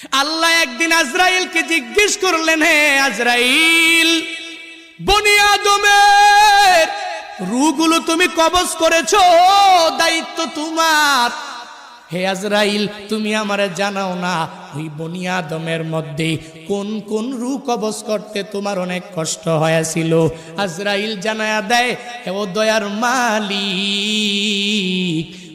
আল্লাহ একদিন আজরাইলকে জিজ্ঞেস করলেন, হে আজরাইল বনিয়াদমের রুগুলো তুমি কবজ করেছ? দায়িত্ব তোমার। হে আজরাইল, তুমি আমারে জানাও না, ওই বনিয়াদমের মধ্যে কোন কোন রু কবজ করতে তোমার অনেক কষ্ট হয়েছিল? আজরাইল জানায়া দেয়, হে ও দয়ার মালিক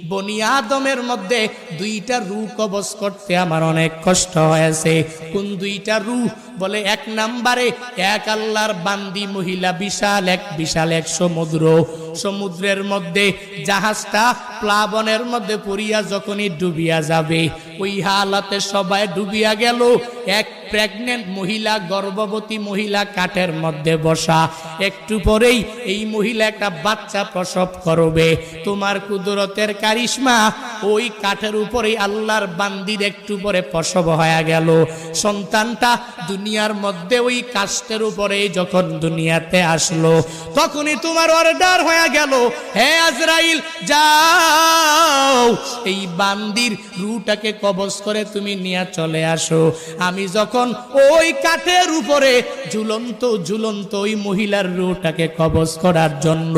বনি আদমের মধ্যে দুইটা রু কবজ করতে আমার অনেক কষ্ট হয়েছে। কোন দুইটা রু? বলে এক নাম্বারে, এক আল্লাহর বান্দি মহিলা বিশাল, এক বিশাল, এক সমুদ্র। সমুদ্রের মধ্যে জাহাজটা প্লাবনের মধ্যে পড়িয়া যখনই ডুবিয়া যাবে, ওই হালাতে সবাই ডুবিয়া গেল। এক প্রেগনেন্ট মহিলা, গর্ভবতী মহিলা কাঠের মধ্যে বসা। একটু পরেই এই মহিলা একটা বাচ্চা প্রসব করবে। তোমার কুদরতের কারিশমা ওই কাঠের উপরে আল্লাহর বান্দির একটু পরে প্রসব হয়ে গেল। সন্তানটা দুনিয়ার মধ্যে ওই কাষ্টের উপরে যখন দুনিয়াতে আসলো, তখনই তোমার অর্ডার হয়ে গেল, হে আজরাইল যাও এই বান্দির রুটাকে কবজ করে তুমি নিয়ে চলে আসো। আমি যখন ওই কাঠের উপরে ঝুলন্ত ঝুলন্ত ওই মহিলার রুটাকে কবজ করার জন্য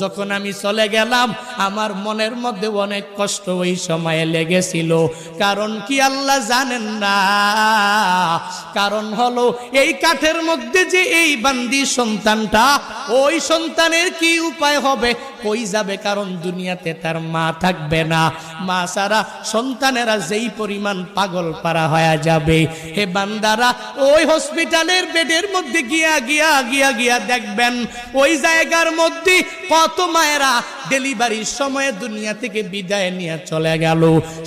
যখন আমি চলে গেলাম, আমার মনের মধ্যে অনেক কষ্ট ওই সময়ে লেগেছিল। কারণ কি আল্লাহ জানেন না? কারণ হলো এই কাঠের মধ্যে যে এই বান্দি সন্তানটা, ওই সন্তানের কি উপায় হবে? কই যাবে? কারণ দুনিয়াতে তার মা থাকবে না। মা সারা সন্তানেরা যেই পরিমাণ পাগল পারা হয়ে যাবে, হে বান্দারা, ওই হসপিটালের বেডের মধ্যে গিয়া গিয়া গিয়া গিয়া দেখবেন, ওই জায়গার মধ্যে কত মায়েরা ডেলিভারির সময় দুনিয়া থেকে বিদায় নিয়ে চলে গেল।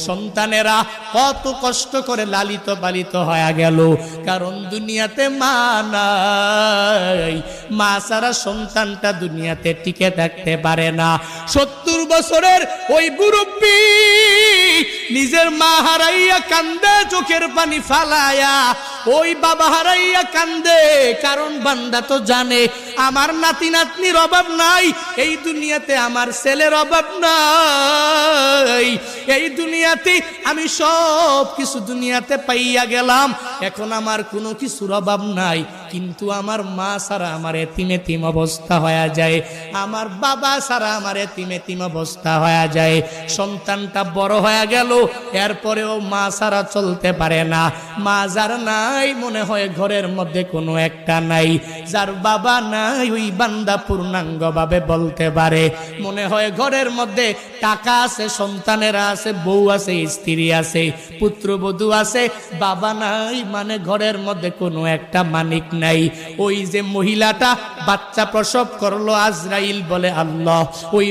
সন্তানেরা কত কষ্ট করে লালিত পালিত হয়ে গেল, কারণ দুনিয়াতে মা নাই। মা সারা সন্তানটা দুনিয়াতে টিকে থাকতে পারে না। সত্তর বছরের ওই মুরব্বী নিজের মা হারাইয়া কান্দে চোখের পানি ফালায়া ওই বাবা হারাইয়া কান্দে, কারণ বান্দা তো জানে, আমার নাতি নাতনির অভাব নাই, এই দুনিয়াতে আমার ছেলের অভাব নাই। এই দুনিয়াতে আমি সব কিছু দুনিয়াতে পাইয়া গেলাম, এখন আমার কোনো কিছুর অভাব নাই, কিন্তু আমার মা ছাড়া আমার এতিম এতিম অবস্থা হয়ে যায়, আমার বাবা ছাড়া আমার এতিম এতিম অবস্থা হয়ে যায়। সন্তানটা বড় হয়ে গেল, এরপরেও মা ছাড়া চলতে পারে না, মা যার নাই মনে হয় ঘরের মধ্যে কোনো একটা নাই। যার বাবা নাই, ওই বান্দা পূর্ণাঙ্গ ভাবে বলতে পারে। মনে হয় ঘরের মধ্যে টাকা আছে, সন্তানেরা আছে, বউ আছে, স্ত্রী আছে, পুত্রবধূ আছে। বাবা নাই মানে ঘরের মধ্যে কোনো একটা মানিক নাই। ওই যে মহিলাটা বাচ্চা প্রসব করল আজরাইল বলে আল্লাহ, ওই